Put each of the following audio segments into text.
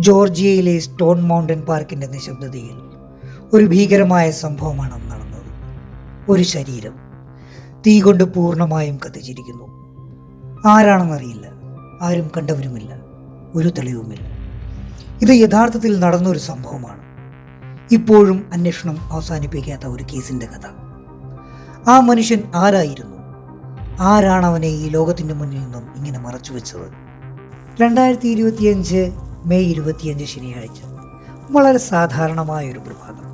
ജോർജിയയിലെ stone mountain പാർക്കിന്റെ നിശബ്ദതയിൽ ഒരു ഭീകരമായ സംഭവമാണ് നടന്നത്. ഒരു ശരീരം. തീ കൊണ്ട് പൂർണമായും കത്തിച്ചിരിക്കുന്നു. ആരാണെന്നറിയില്ല. ആരും കണ്ടവരുമില്ല. ഒരു തെളിവുമില്ല. ഇത് യഥാർത്ഥത്തിൽ നടന്നൊരു സംഭവമാണ്. ഇപ്പോഴും അന്വേഷണം അവസാനിപ്പിക്കാത്ത ഒരു കേസിന്റെ കഥ. ആ മനുഷ്യൻ ആരായിരുന്നു? ആരാണ് അവനെ ഈ ലോകത്തിന്റെ മുന്നിൽ നിന്നും ഇങ്ങനെ മറച്ചു വെച്ചത് രണ്ടായിരത്തി ഇരുപത്തിയഞ്ച് മെയ് ഇരുപത്തിയഞ്ച് ശനിയാഴ്ച. വളരെ സാധാരണമായ ഒരു പ്രഭാതം.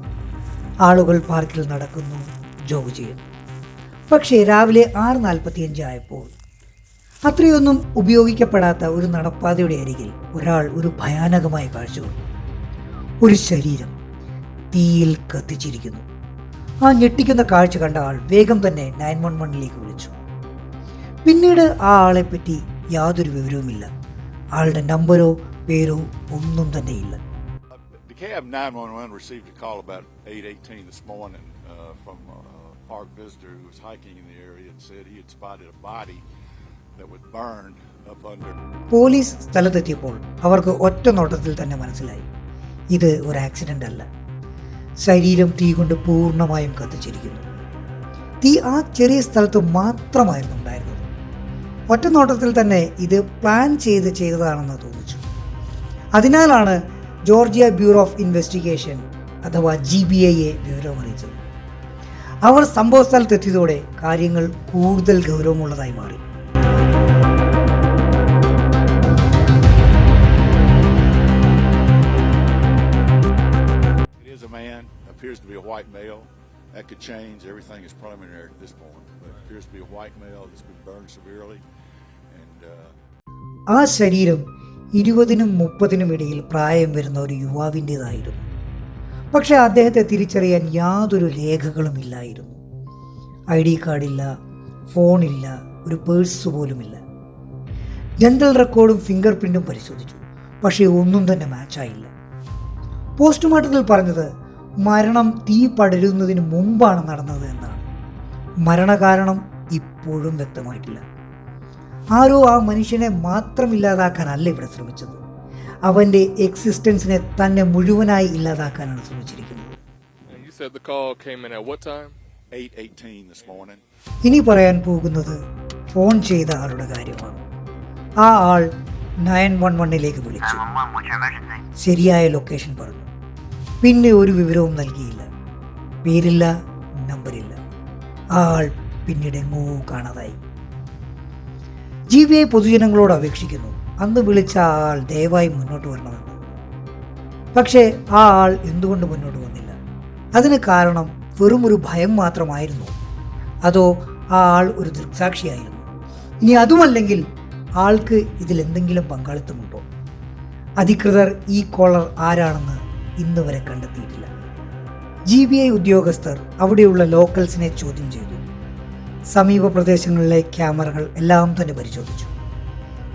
ആളുകൾ പാർക്കിൽ നടക്കുന്നു ജോഗ് ചെയ്യുന്നു. പക്ഷേ രാവിലെ ആറ് നാൽപ്പത്തിയഞ്ച് ആയപ്പോൾ അത്രയൊന്നും ഉപയോഗിക്കപ്പെടാത്ത ഒരു നടപ്പാതയുടെ അരികിൽ ഒരാൾ ഒരു ഭയാനകമായ കാഴ്ച കണ്ടു. ഒരു ശരീരം തീയിൽ കത്തിച്ചിരിക്കുന്നു. ആ ഞെട്ടിക്കുന്ന കാഴ്ച കണ്ട ആൾ വേഗം തന്നെ നയൻ വൺ വണ്ണിലേക്ക് വിളിച്ചു. പിന്നീട് ആ ആളെപ്പറ്റി പറ്റി യാതൊരു വിവരവുമില്ല. ആളുടെ നമ്പരോ പേരോ ഒന്നും തന്നെയില്ല DeKalb 911 received a call about 8:18 this morning uh, from a park visitor who was hiking in the area and said he had spotted a body that was burned up under. Police സ്ഥലത്തെത്തിയപ്പോൾ അവർക്ക് ഒറ്റ നോട്ടത്തിൽ തന്നെ മനസ്സിലായി. ഇത് ഒരു accident അല്ല. ശരീരം തീ കൊണ്ട് പൂർണമായും കത്തിച്ചിരിക്കുന്നു. തീ ആ ചെറിയ സ്ഥലത്ത് മാത്രമായിരുന്നു ഉണ്ടായിരുന്നത്. ഒറ്റ നോട്ടത്തിൽ തന്നെ ഇത് പ്ലാൻ ചെയ്ത് ചെയ്തതാണെന്ന് തോന്നിച്ചു. അതിനാലാണ് ജോർജിയ ബ്യൂറോ ഓഫ് ഇൻവെസ്റ്റിഗേഷൻ അഥവാ ജി ബി ഐയെ വിവരം അറിയിച്ചത് അവർ സംഭവ സ്ഥലത്തെത്തിയതോടെ കാര്യങ്ങൾ കൂടുതൽ ഗൗരവമുള്ളതായി മാറി appears to be a white male. That could change. Everything is preliminary at this point, but it appears to be a white male that's been burned severely. And uh, ആ ശരീരം ഇരുപതിനും മുപ്പതിനും ഇടയിൽ പ്രായം വരുന്ന ഒരു യുവാവിന്റെതായിരുന്നു. പക്ഷേ അദ്ദേഹത്തെ തിരിച്ചറിയാൻ യാതൊരു രേഖകളും ഇല്ലായിരുന്നു ഐ ഡി കാർഡില്ല ഫോണില്ല ഒരു പേഴ്സ് പോലുമില്ല. ഡെന്റൽ റെക്കോർഡും ഫിംഗർ പ്രിന്റും പരിശോധിച്ചു. പക്ഷേ ഒന്നും തന്നെ മാച്ചായില്ല. പോസ്റ്റ്മോർട്ടത്തിൽ പറഞ്ഞത് മരണം തീ പടരുന്നതിന് മുമ്പാണ് നടന്നത് എന്നാണ്. മരണകാരണം ഇപ്പോഴും വ്യക്തമായിട്ടില്ല. ആരോ ആ മനുഷ്യനെ മാത്രം ഇല്ലാതാക്കാനല്ല ഇവിടെ ശ്രമിച്ചത്. അവന്റെ എക്സിസ്റ്റൻസിനെ തന്നെ മുഴുവനായി ഇല്ലാതാക്കാനാണ് ശ്രമിച്ചിരിക്കുന്നത്. And you said the call came in at what time? 8:18 this morning. ഇനി പറയാൻ പോകുന്നത് ഫോൺ ചെയ്ത ആളുടെ കാര്യമാണ്. ആ ആൾ നയൻ വൺ വണ്ണിലേക്ക് വിളിച്ചു. ശരിയായ ലൊക്കേഷൻ പറഞ്ഞു. പിന്നെ ഒരു വിവരവും നൽകിയില്ല. പേരില്ല നമ്പറില്ല ആ ആൾ പിന്നീട് എങ്ങോ കാണാതായി. ജി ബി ഐ പൊതുജനങ്ങളോട് അപേക്ഷിക്കുന്നു. അന്ന് വിളിച്ച ആ ആൾ ദയവായി മുന്നോട്ട് വരണമെന്ന്. പക്ഷേ ആ ആൾ എന്തുകൊണ്ട് മുന്നോട്ട് വന്നില്ല? അതിന് കാരണം വെറും ഒരു ഭയം മാത്രമായിരുന്നു. അതോ ആ ആൾ ഒരു ദൃക്സാക്ഷിയായിരുന്നു? ഇനി അതുമല്ലെങ്കിൽ ആൾക്ക് ഇതിൽ എന്തെങ്കിലും പങ്കാളിത്തമുണ്ടോ? അധികൃതർ ഈ കോളർ ആരാണെന്ന് ഇന്ന് വരെ കണ്ടെത്തിയിട്ടില്ല. ജി ബി ഐ ഉദ്യോഗസ്ഥർ അവിടെയുള്ള ലോക്കൽസിനെ ചോദ്യം ചെയ്തു. സമീപ പ്രദേശങ്ങളിലെ ക്യാമറകൾ എല്ലാം തന്നെ പരിശോധിച്ചു.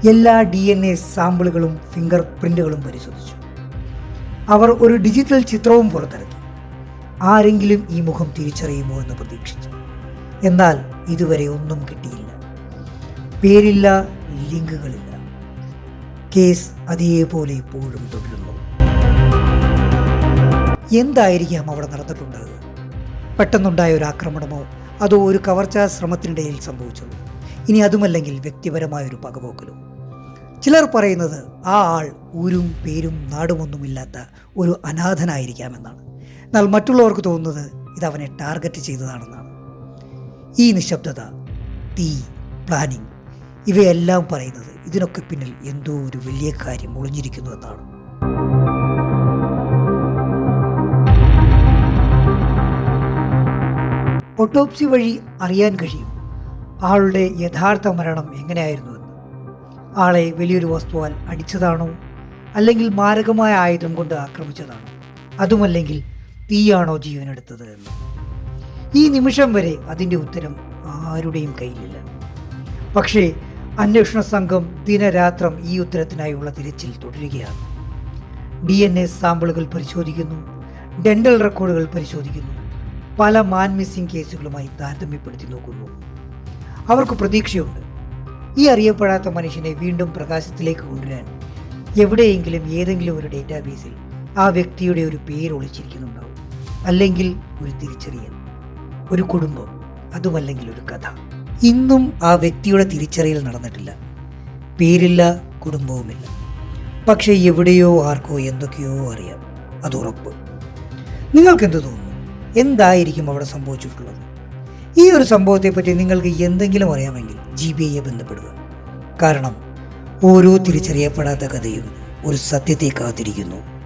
എല്ലാ ഡി എൻ എ സാമ്പിളുകളും ഫിംഗർ പ്രിന്റുകളും പരിശോധിച്ചു. അവർ ഒരു ഡിജിറ്റൽ ചിത്രവും പുറത്തിറക്കി ആരെങ്കിലും ഈ മുഖം തിരിച്ചറിയുമോ എന്ന് പ്രതീക്ഷിച്ചു. എന്നാൽ ഇതുവരെ ഒന്നും കിട്ടിയില്ല. പേരില്ല ലിങ്കുകളില്ല. കേസ് അതേപോലെ ഇപ്പോഴും തുടരുന്നു. എന്തായിരിക്കാം അവിടെ നടന്നിട്ടുണ്ടാകുക പെട്ടെന്നുണ്ടായ ഒരു ആക്രമണമോ? അതോ ഒരു കവർച്ചാ ശ്രമത്തിനിടയിൽ സംഭവിച്ചതോ? ഇനി അതുമല്ലെങ്കിൽ വ്യക്തിപരമായൊരു പകപോക്കലോ? ചിലർ പറയുന്നത് ആ ആൾ ഊരും പേരും നാടുമൊന്നുമില്ലാത്ത ഒരു അനാഥനായിരിക്കാമെന്നാണ്. എന്നാൽ മറ്റുള്ളവർക്ക് തോന്നുന്നത് ഇതവനെ ടാർഗറ്റ് ചെയ്തതാണെന്നാണ്. ഈ നിശബ്ദത തീ പ്ലാനിങ് ഇവയെല്ലാം പറയുന്നത് ഇതിനൊക്കെ പിന്നിൽ എന്തോ ഒരു വലിയ കാര്യം ഒളിഞ്ഞിരിക്കുന്നു എന്നാണ്. ഒട്ടോപ്സി വഴി അറിയാൻ കഴിയും. ആളുടെ യഥാർത്ഥ മരണം എങ്ങനെയായിരുന്നുവെന്ന് ആളെ വലിയൊരു വസ്തുവാൽ അടിച്ചതാണോ? അല്ലെങ്കിൽ മാരകമായ ആയുധം കൊണ്ട് ആക്രമിച്ചതാണോ? അതുമല്ലെങ്കിൽ തീയാണോ ജീവനെടുത്തത് എന്ന്. ഈ നിമിഷം വരെ അതിന്റെ ഉത്തരം ആരുടെയും കയ്യിലില്ല. പക്ഷേ അന്വേഷണ സംഘം ദിനരാത്രം ഈ ഉത്തരത്തിനായുള്ള തിരച്ചിൽ തുടരുകയാണ്. ഡി എൻ എ സാമ്പിളുകൾ പരിശോധിക്കുന്നു. ഡെന്റൽ റെക്കോർഡുകൾ പരിശോധിക്കുന്നു. പല മാൻ മിസ്സിംഗ് കേസുകളുമായി താരതമ്യപ്പെടുത്തി നോക്കുന്നു. അവർക്ക് പ്രതീക്ഷയുണ്ട്. ഈ അറിയപ്പെടാത്ത മനുഷ്യനെ വീണ്ടും പ്രകാശത്തിലേക്ക് കൊണ്ടുവരാൻ എവിടെയെങ്കിലും ഏതെങ്കിലും ഒരു ഡേറ്റാബേസിൽ ആ വ്യക്തിയുടെ ഒരു പേര് ഒളിച്ചിരിക്കുന്നുണ്ടാവും. അല്ലെങ്കിൽ ഒരു തിരിച്ചറിയൽ ഒരു കുടുംബം അതുമല്ലെങ്കിൽ ഒരു കഥ. ഇന്നും ആ വ്യക്തിയുടെ തിരിച്ചറിയൽ നടന്നിട്ടില്ല. പേരില്ല കുടുംബവുമില്ല. പക്ഷേ എവിടെയോ ആർക്കോ എന്തൊക്കെയോ അറിയാം. അത് ഉറപ്പ്. നിങ്ങൾക്കെന്ത് തോന്നുന്നു? എന്തായിരിക്കും അവിടെ സംഭവിച്ചിട്ടുള്ളത്? ഈ ഒരു സംഭവത്തെപ്പറ്റി നിങ്ങൾക്ക് എന്തെങ്കിലും അറിയാമെങ്കിൽ ജി ബി ഐയെ ബന്ധപ്പെടുക. കാരണം ഓരോ തിരിച്ചറിയപ്പെടാത്ത കഥയും ഒരു സത്യത്തെ കാത്തിരിക്കുന്നു.